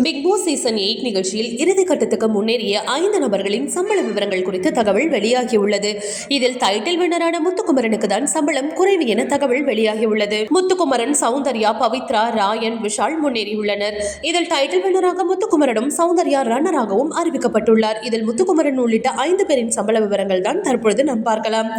Big Boss season eight நிகழ்ச்சியில் இறுதி கட்டத்துக்கு முன்னேறிய ஐந்து நபர்களின் சம்பள விவரங்கள் குறித்து தகவல் வெளியாகியுள்ளது. இதில் டைட்டில் வின்னரான முத்துக்குமரனுக்கு தான் சம்பளம் குறைவு என தகவல் வெளியாகியுள்ளது. முத்துக்குமரன் சௌந்தர்யா பவித்ரா ராயன் விஷால் முன்னேறியுள்ளனர். இதில் டைட்டில் வின்னராக முத்துக்குமரனும் சௌந்தர்யா ரன்னராகவும் அறிவிக்கப்பட்டுள்ளார். இதில் முத்துக்குமரன் உள்ளிட்ட ஐந்து பேரின் சம்பள விவரங்கள் தான் தற்பொழுது நாம் பார்க்கலாம்.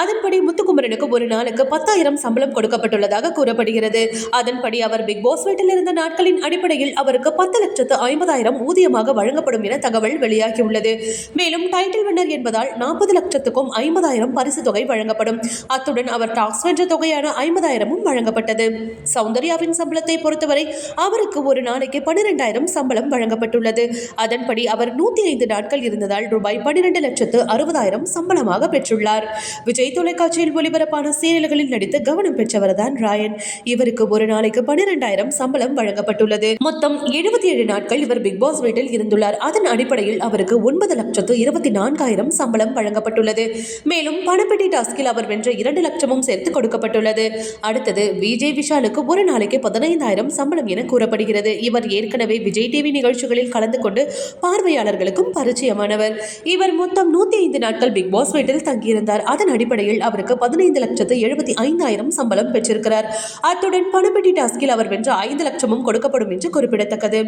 அதன்படி முத்துக்குமரனுக்கு ஒரு நாளுக்கு பத்தாயிரம் சம்பளம் கொடுக்கப்பட்டுள்ளதாக கூறப்படுகிறது. அதன்படி அவர் பிக் பாஸ் வீட்டில் இருந்த நாட்களின் அடிப்படையில் அவருக்கு பத்து லட்சத்து ஐம்பதாயிரம் ஊதியமாக வழங்கப்படும் என தகவல் வெளியாகியுள்ளது. மேலும் டைட்டில் வின்னர் என்பதால் நாற்பது லட்சத்துக்கும் ஐம்பதாயிரம் பரிசு தொகை வழங்கப்படும். அத்துடன் அவர் டாக்ஸ் வென்ற தொகையான ஐம்பதாயிரமும் வழங்கப்பட்டது. சௌந்தர்யாவின் சம்பளத்தை பொறுத்தவரை அவருக்கு ஒரு நாளைக்கு பன்னிரெண்டாயிரம் சம்பளம் வழங்கப்பட்டுள்ளது. அதன்படி அவர் நூத்தி ஐந்து நாட்கள் இருந்ததால் ரூபாய் பன்னிரண்டு லட்சத்து அறுபதாயிரம் சம்பளமாக பெற்றுள்ளார். விஜய் தொலைக்காட்சியில் ஒளிபரப்பான சீரியல்களில் நடித்து கவனம் பெற்றவர்தான் ராயன். இவருக்கு ஒரு நாளைக்கு பன்னிரெண்டாயிரம் சம்பளம் வழங்கப்பட்டுள்ளது. மொத்தம் இருபத்தி ஏழு நாட்கள் இவர் பிக் பாஸ் வீட்டில் இருந்துள்ளார். அதன் அடிப்படையில் அவருக்கு ஒன்பது லட்சத்து இருபத்தி நான்காயிரம் சம்பளம் வழங்கப்பட்டுள்ளது. மேலும் பணப்பெட்டி டாஸ்கில் அவர் வென்ற இரண்டு லட்சமும் சேர்த்து கொடுக்கப்பட்டுள்ளது. அடுத்தது விஜய் விஷாலுக்கு ஒரு நாளைக்கு பதினைந்தாயிரம் சம்பளம் என கூறப்படுகிறது. இவர் ஏற்கனவே விஜய் டிவி நிகழ்ச்சிகளில் கலந்து கொண்டு பார்வையாளர்களுக்கும் பரிச்சயமானவர். இவர் மொத்தம் நூத்தி ஐந்து நாட்கள் பிக் பாஸ் வீட்டில் தங்கியிருந்தார். அதன் அடிப்படையில் அவருக்கு பதினைந்து லட்சத்து எழுபத்தி ஐந்தாயிரம் சம்பளம் பெற்றிருக்கிறார். அத்துடன் பணப்பெட்டி டாஸ்கில் அவர் வென்ற ஐந்து லட்சமும் கொடுக்கப்படும் என்று குறிப்பிடத்தக்கது.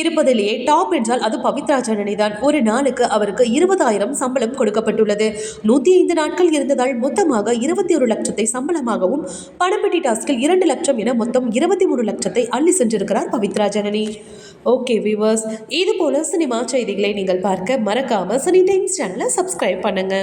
இருப்பதிலேயே டாப் என்றால் அது பவித்ரா ஜனனி தான் ஒரு நாளுக்கு அவருக்கு இருபதாயிரம் சம்பளம் கொடுக்கப்பட்டுள்ளது. நூத்தி ஐந்து நாட்கள் இருந்ததால் மொத்தமாக இருபத்தி ஒரு லட்சத்தை சம்பளமாகவும் பணப்பெட்டி டாஸ்கில் இரண்டு லட்சம் என மொத்தம் இருபத்தி மூணு லட்சத்தை அள்ளி சென்றிருக்கிறார் பவித்ரா ஜனனி ஓகே வியூவர்ஸ் இது போல சினிமா செய்திகளை நீங்கள் பார்க்க மறக்காம சனி டைம்ஸ் சேனலை சப்ஸ்கிரைப் பண்ணுங்க.